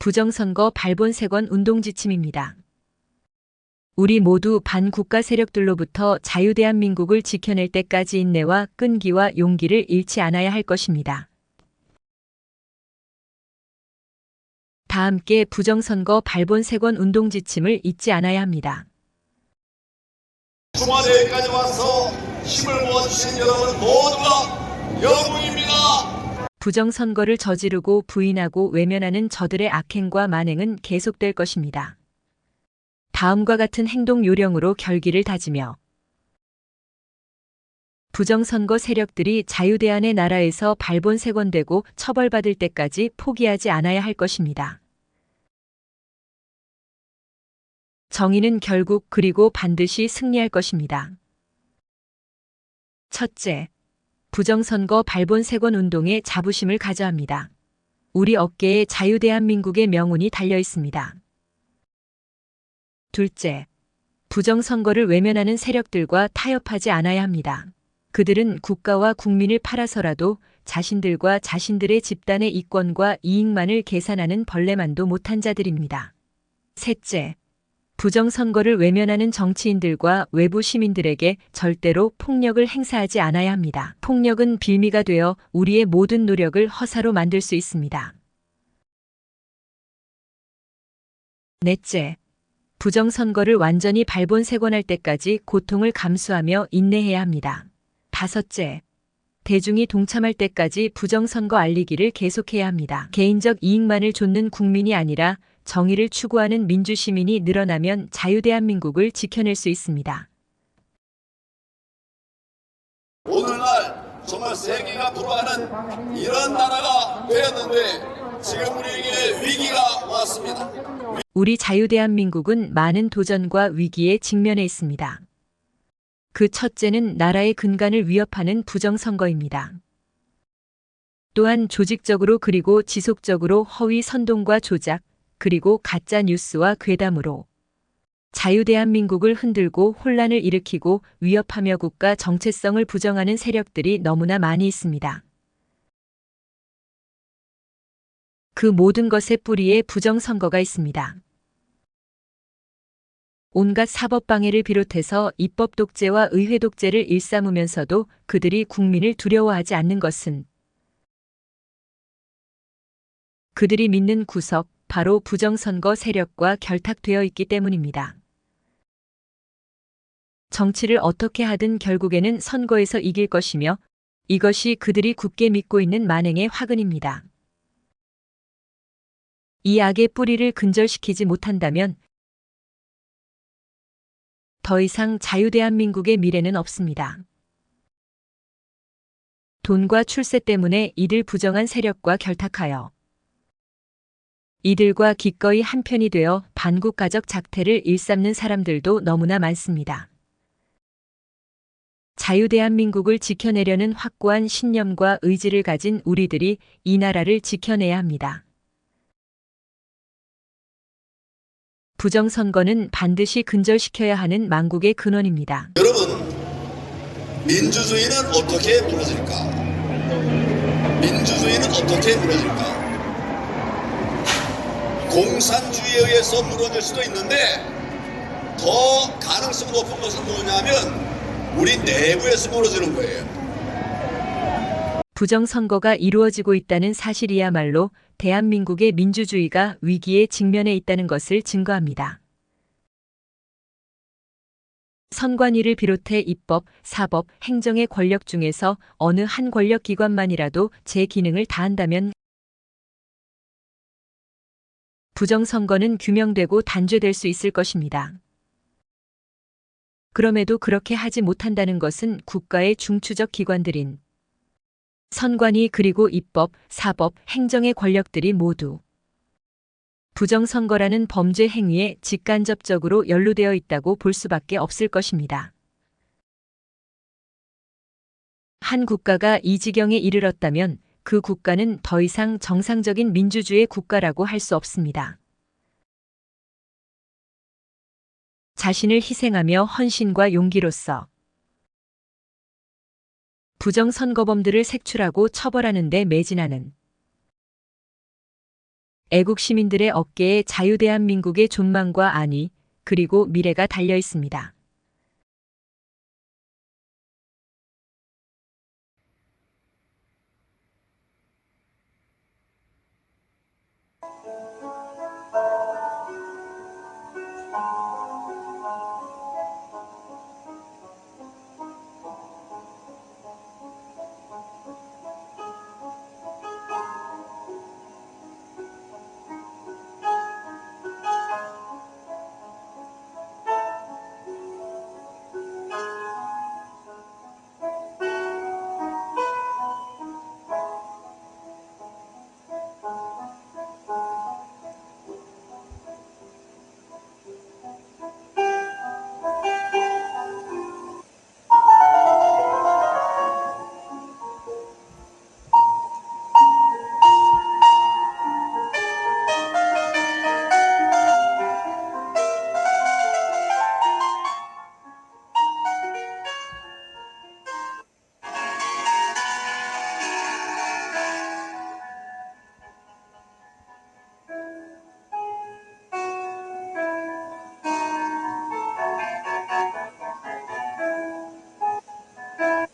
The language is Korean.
부정선거 발본세권 운동 지침입니다. 우리 모두 반국가 세력들로부터 자유대한민국을 지켜낼 때까지 인내와 끈기와 용기를 잃지 않아야 할 것입니다. 다 함께 부정선거 발본세권 운동 지침을 잊지 않아야 합니다. 청와대까지 와서 힘을 모아주신 여러분 모두가 영웅입니다. 부정선거를 저지르고 부인하고 외면하는 저들의 악행과 만행은 계속될 것입니다. 다음과 같은 행동 요령으로 결기를 다지며 부정선거 세력들이 자유대안의 나라에서 발본색원되고 처벌받을 때까지 포기하지 않아야 할 것입니다. 정의는 결국 그리고 반드시 승리할 것입니다. 첫째, 부정선거 발본색원 운동에 자부심을 가져야 합니다. 우리 어깨에 자유대한민국의 명운이 달려 있습니다. 둘째, 부정선거를 외면하는 세력들과 타협하지 않아야 합니다. 그들은 국가와 국민을 팔아서라도 자신들과 자신들의 집단의 이권과 이익만을 계산하는 벌레만도 못한 자들입니다. 셋째, 부정선거를 외면하는 정치인들과 외부 시민들에게 절대로 폭력을 행사하지 않아야 합니다. 폭력은 빌미가 되어 우리의 모든 노력을 허사로 만들 수 있습니다. 넷째, 부정선거를 완전히 발본색원할 때까지 고통을 감수하며 인내해야 합니다. 다섯째, 대중이 동참할 때까지 부정선거 알리기를 계속해야 합니다. 개인적 이익만을 좇는 국민이 아니라 정의를 추구하는 민주시민이 늘어나면 자유대한민국을 지켜낼 수 있습니다. 오늘날 정말 세계가 부러워하는 이런 나라가 되었는데 지금 우리에게 위기가 왔습니다. 우리 자유대한민국은 많은 도전과 위기에 직면해 있습니다. 그 첫째는 나라의 근간을 위협하는 부정선거입니다. 또한 조직적으로 그리고 지속적으로 허위 선동과 조작, 그리고 가짜 뉴스와 괴담으로 자유대한민국을 흔들고 혼란을 일으키고 위협하며 국가 정체성을 부정하는 세력들이 너무나 많이 있습니다. 그 모든 것의 뿌리에 부정선거가 있습니다. 온갖 사법방해를 비롯해서 입법 독재와 의회 독재를 일삼으면서도 그들이 국민을 두려워하지 않는 것은 그들이 믿는 구석, 바로 부정선거 세력과 결탁되어 있기 때문입니다. 정치를 어떻게 하든 결국에는 선거에서 이길 것이며 이것이 그들이 굳게 믿고 있는 만행의 화근입니다. 이 악의 뿌리를 근절시키지 못한다면 더 이상 자유대한민국의 미래는 없습니다. 돈과 출세 때문에 이들 부정한 세력과 결탁하여 이들과 기꺼이 한편이 되어 반국가적 작태를 일삼는 사람들도 너무나 많습니다. 자유대한민국을 지켜내려는 확고한 신념과 의지를 가진 우리들이 이 나라를 지켜내야 합니다. 부정선거는 반드시 근절시켜야 하는 망국의 근원입니다. 여러분 민주주의는 어떻게 무너질까? 민주주의는 어떻게 무너질까? 공산주의에 의해서 무너질 수도 있는데 더 가능성 높은 것은 뭐냐면 우리 내부에서 무너지는 거예요. 부정선거가 이루어지고 있다는 사실이야말로 대한민국의 민주주의가 위기에 직면해 있다는 것을 증거합니다. 선관위를 비롯해 입법, 사법, 행정의 권력 중에서 어느 한 권력 기관만이라도 제 기능을 다한다면 부정선거는 규명되고 단죄될 수 있을 것입니다. 그럼에도 그렇게 하지 못한다는 것은 국가의 중추적 기관들인 선관위 그리고 입법, 사법, 행정의 권력들이 모두 부정선거라는 범죄 행위에 직간접적으로 연루되어 있다고 볼 수밖에 없을 것입니다. 한 국가가 이 지경에 이르렀다면 그 국가는 더 이상 정상적인 민주주의 국가라고 할 수 없습니다. 자신을 희생하며 헌신과 용기로서 부정선거범들을 색출하고 처벌하는 데 매진하는 애국 시민들의 어깨에 자유대한민국의 존망과 안위, 그리고 미래가 달려 있습니다.